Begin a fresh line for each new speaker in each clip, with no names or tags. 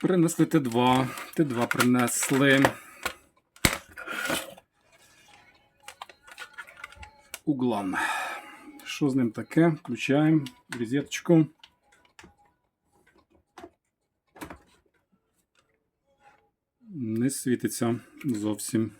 Принесли Т2. Т2 принесли. Углан. Що з ним таке? Включаємо розеточку. Не світиться зовсім.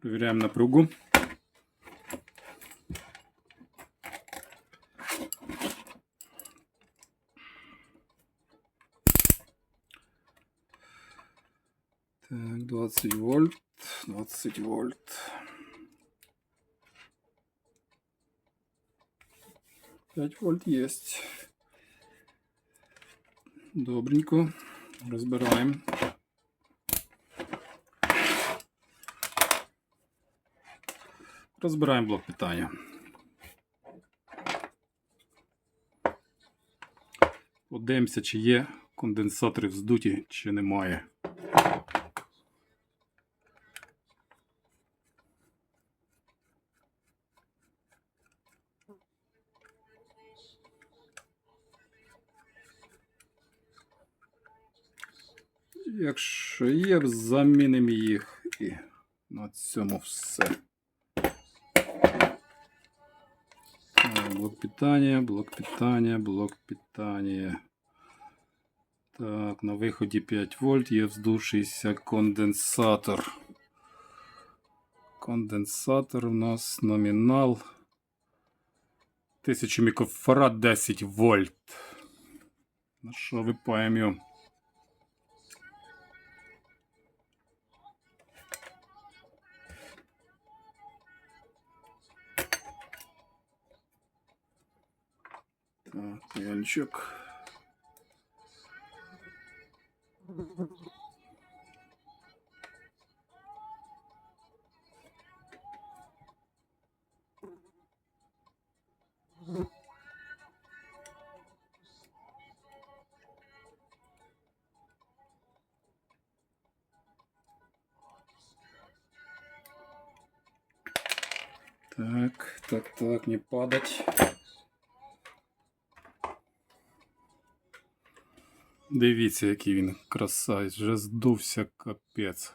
Провіряємо напругу. Так, 20 вольт, 20 вольт. 5 вольт есть. Добренько. Розбираємо. Розбираємо блок питання. Подивимося, чи є конденсатори вздуті, чи немає. Якщо є, замінимо їх і на цьому все. Блок питання, блок питання, блок питання. Так, на виході 5 вольт є вздувшийся конденсатор. Конденсатор у нас номінал 1000 мікрофарад 10 вольт. На що випаємо його? Так, паяльчик. Так, так, так, не падать. Дивіться, який він красавець, вже здувся капець.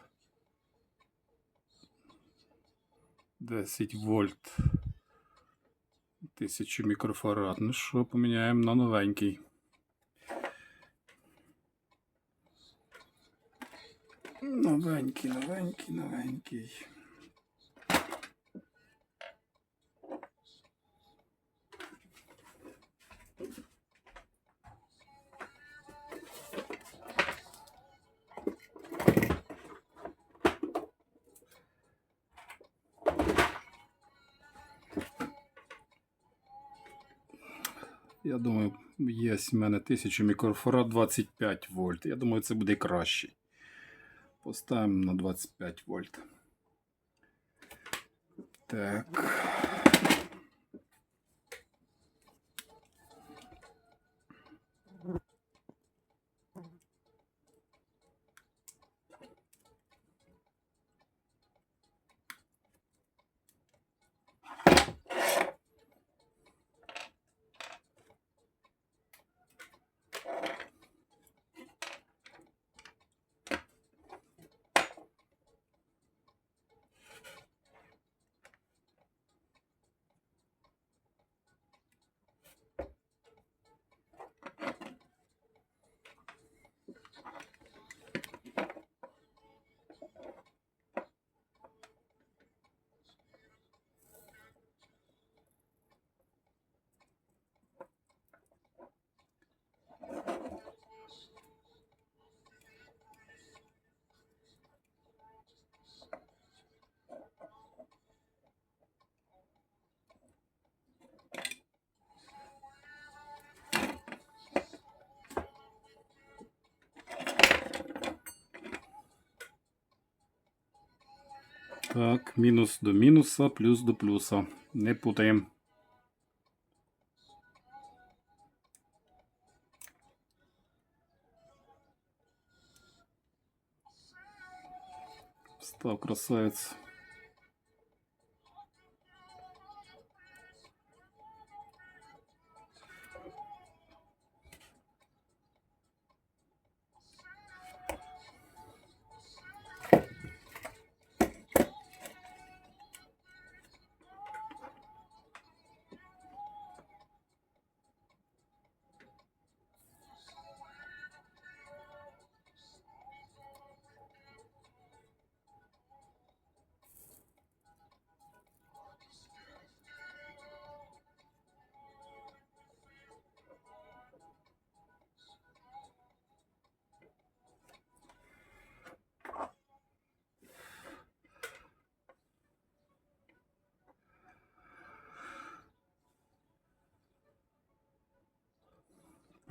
10 вольт. 1000 мікрофарад. Ну що, поміняємо на новенький. Новенький, новенький, новенький. Я думаю, є в мене 1000 мікрофарад 25 вольт. Я думаю, це буде краще. Поставимо на 25 вольт. Так. Так, мінус до мінуса, плюс до плюса. Не путаємо. Став красавець.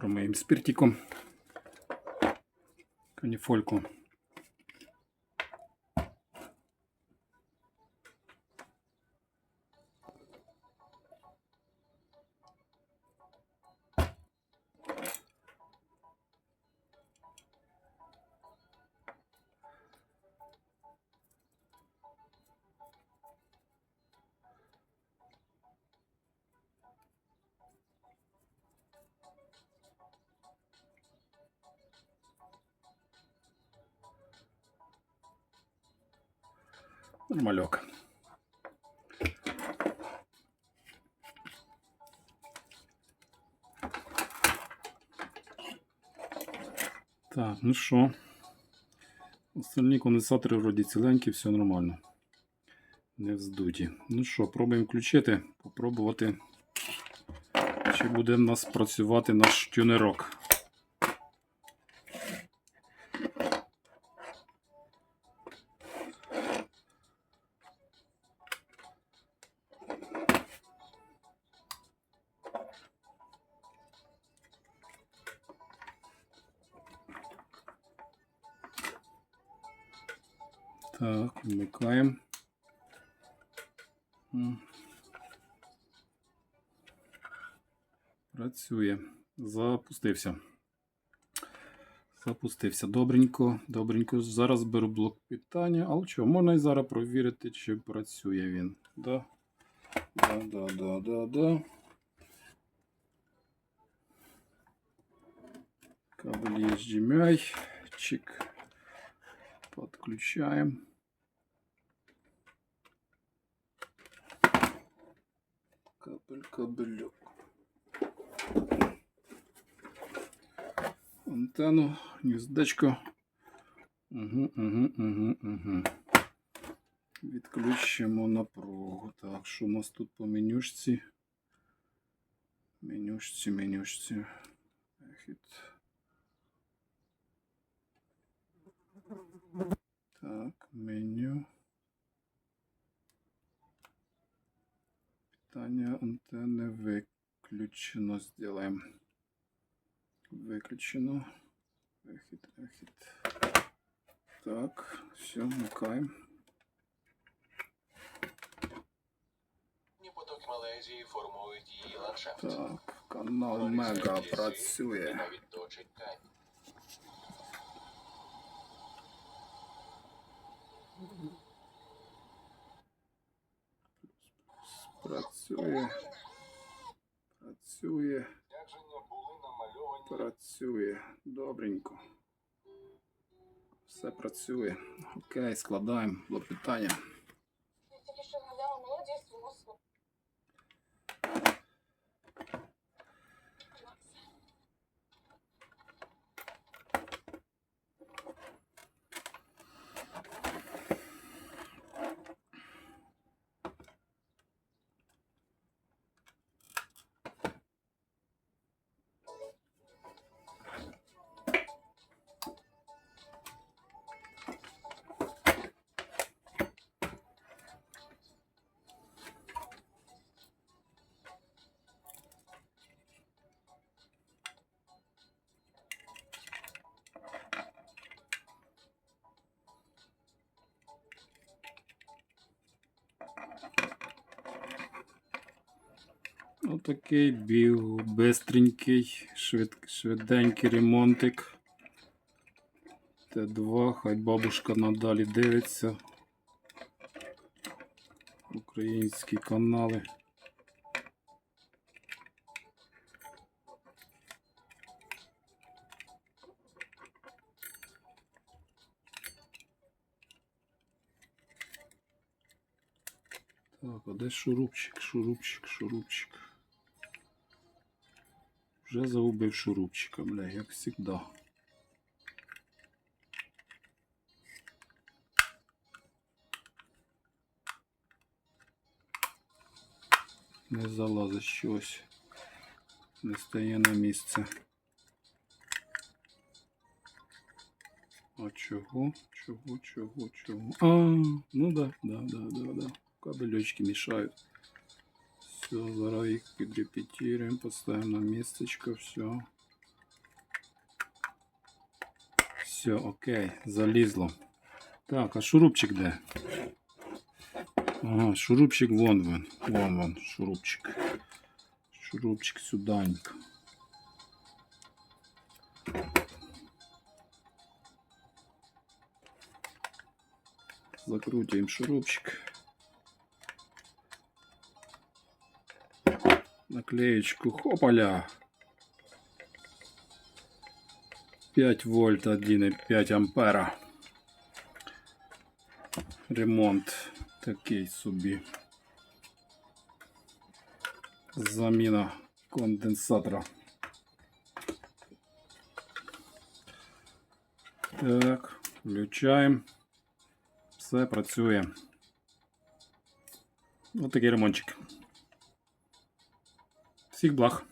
Промиємо спиртиком. Каніфольку. Нормальок. Так, ну що? Остальні конденсатори вроді ціленькі, все нормально. Не вздуті. Ну що, пробуємо включити, попробувати, чи буде в нас працювати наш тюнерок. Так, вмикаємо. Працює. Запустився. Запустився. Добренько, добренько. Зараз беру блок питання. Але що, можна і зараз провірити, чи працює він. Да. Да, да, да, да, да. Кабель HDMI. Чик. Подключаем. Кабель, кабелек. Антенну, гніздечко. Угу, угу, угу, угу. Відключимо напругу. Так, що у нас тут по менюшці? Менюшці, менюшці. Вихід. Так, меню. виключено. Сделаем. Виключено. Вихід, вихід. Так, все, вмикаємо.
Потоки Малайзії формують її ландшафт.
Так, канал
Вони
Мега
стабілізують і
працює.
навіть до чекань.
Працює. Працює. Працює. Добренько. Все працює. Окей, складаємо Було питання. Отакий біг, бистренький, швид, швиденький ремонтик. Т2, хай бабушка надалі дивиться. Українські канали. Так, а де шурупчик, шурупчик, шурупчик. Вже загубив шурупчика, бля, як завжди. Не залазить щось. Не стає на місце. А чого? Чого, чого, чого? А, ну да, да, да, да, да. Кабельочки мешают. Все, зараз їх поставим на местечко, все. Все, окей, залезло. Так, а шурупчик да? Ага, шурупчик вон вон. Вон вон, шурупчик. Шурупчик сюданько. Закрутим шурупчик. Наклеечку. Хопаля. 5 вольт 1,5 ампера. Ремонт такий собі. Заміна конденсатора. Так, включаємо. Все працює. Ось такий ремонтчик. Всіх благ.